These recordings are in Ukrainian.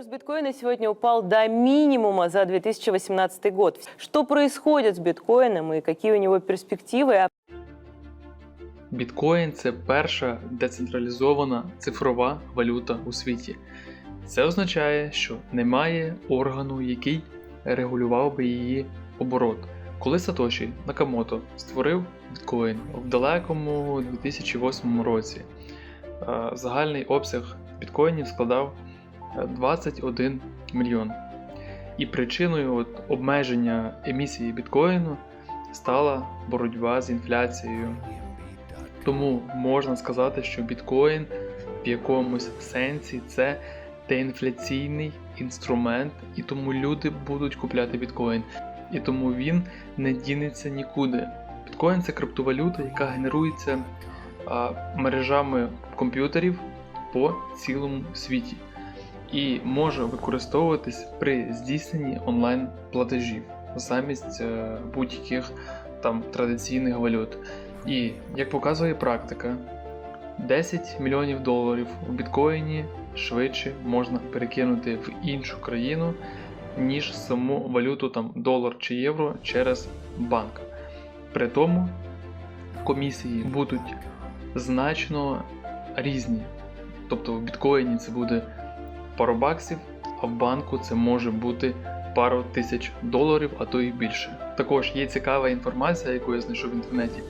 Курс биткоина сегодня упал до минимума за 2018 год. Что происходит с биткоином и какие у него перспективы? Біткоін це перша децентралізована цифрова валюта у світі. Це означає, що немає органу, який регулював би її оборот. Коли Сатоші Накамото створив біткоін в далекому 2008 році, е, загальний обсяг біткоїнів складав 21 мільйон. І причиною от обмеження емісії біткоїну стала боротьба з інфляцією. Тому можна сказати, що біткоін в якомусь сенсі це деінфляційний інструмент, і тому люди будуть купляти біткоін. І тому він не дінеться нікуди. Біткоін це криптовалюта, яка генерується а, мережами комп'ютерів по цілому світі і може використовуватись при здійсненні онлайн платежів замість е, будь-яких там традиційних валют. І як показує практика, 10 мільйонів доларів у біткоїні швидше можна перекинути в іншу країну, ніж саму валюту там долар чи євро через банк. При тому комісії будуть значно різні. Тобто в біткоїні це буде пару баксів, а в банку це може бути пару тисяч доларів, а то і більше. Також є цікава інформація, яку я знайшов в інтернеті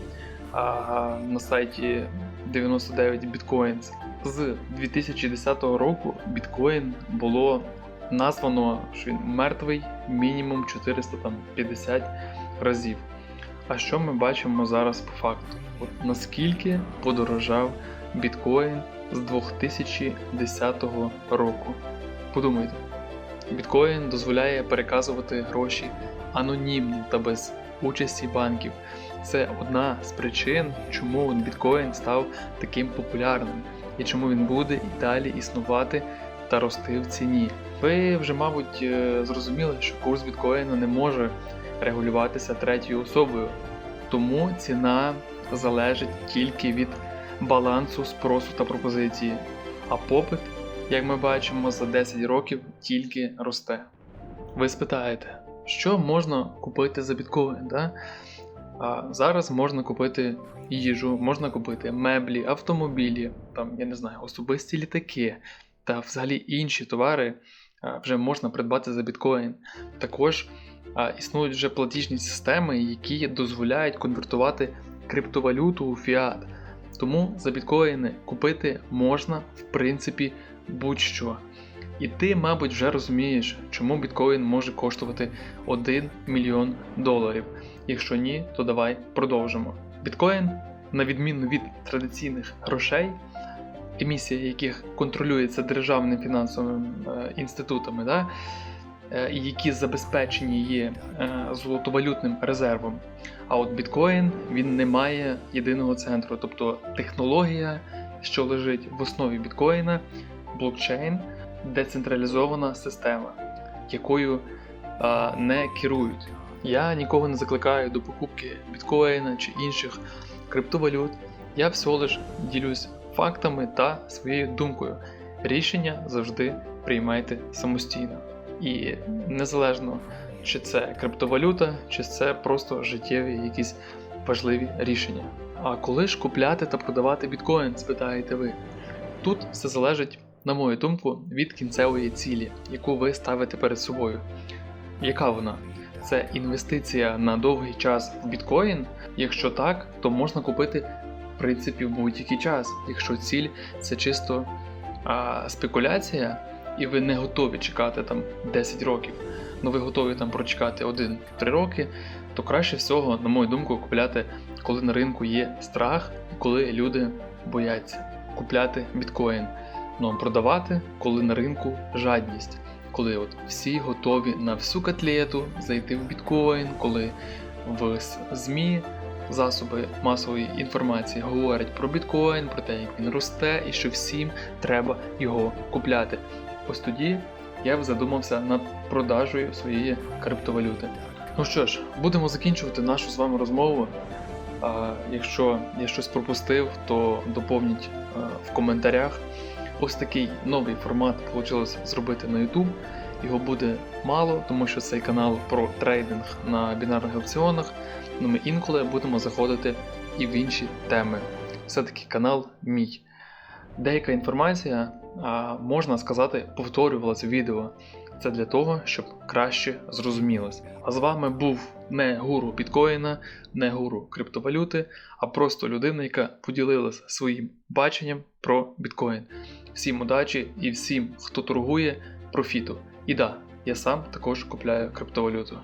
а, на сайті 99 Bitcoins. З 2010 року біткоін було названо, що він мертвий мінімум 450 разів. А що ми бачимо зараз по факту? От наскільки подорожав біткоін з 2010 року? Подумайте, біткоін дозволяє переказувати гроші анонімно та без участі банків. Це одна з причин, чому біткоін став таким популярним і чому він буде і далі існувати та рости в ціні. Ви вже, мабуть, е, зрозуміли, що курс біткоїну не може регулюватися третьою особою, тому ціна залежить тільки від балансу спросу та пропозиції, а попит, як ми бачимо, за 10 років тільки росте. Ви спитаєте, що можна купити за біткоін? Да? А зараз можна купити їжу, можна купити меблі, автомобілі, там, я не знаю, особисті літаки та взагалі інші товари вже можна придбати за біткоін. Також існують вже платіжні системи, які дозволяють конвертувати криптовалюту у фіат. Тому за біткоїни купити можна, в принципі, будь-що. І ти, мабуть, вже розумієш, чому біткоін може коштувати 1 мільйон доларів. Якщо ні, то давай продовжимо. Біткоін, на відміну від традиційних грошей, емісія яких контролюється державними фінансовими е, інститутами, да, які забезпечені є е, золотовалютним резервом. А от біткоін він не має єдиного центру, тобто технологія, що лежить в основі біткоїна, блокчейн, децентралізована система, якою не керують. Я нікого не закликаю до покупки біткоїна чи інших криптовалют. Я всього лиш ділюсь фактами та своєю думкою. Рішення завжди приймайте самостійно. І незалежно, чи це криптовалюта, чи це просто життєві якісь важливі рішення. А коли ж купляти та продавати біткоін, спитаєте ви? Тут все залежить, на мою думку, від кінцевої цілі, яку ви ставите перед собою. Яка вона? Це інвестиція на довгий час в біткоін? Якщо так, то можна купити в принципі в будь-який час. Якщо ціль це чисто а, спекуляція, і ви не готові чекати там 10 років, але ви готові там прочекати 1-3 роки, то краще всього, на мою думку, купляти, коли на ринку є страх, коли люди бояться купляти біткоін. Ну а продавати, коли на ринку жадність коли от всі готові на всю котлету зайти в біткоін, коли в ЗМІ засоби масової інформації говорять про біткоін, про те, як він росте і що всім треба його купляти. Ось тоді я б задумався над продажею своєї криптовалюти. Ну що ж, будемо закінчувати нашу з вами розмову. А якщо я щось пропустив, то доповніть в коментарях. ось такий новий формат вийшло зробити на YouTube. Його буде мало, тому що цей канал про трейдинг на бінарних опціонах. Ну ми інколи будемо заходити і в інші теми. Все-таки канал мій. Деяка інформація, можна сказати, повторювалася в відео. Це для того, щоб краще зрозумілось. А з вами був не гуру біткоїна, не гуру криптовалюти, а просто людина, яка поділилася своїм баченням про біткоін. Всім удачі і всім, хто торгує, профіту. І да, я сам також купляю криптовалюту.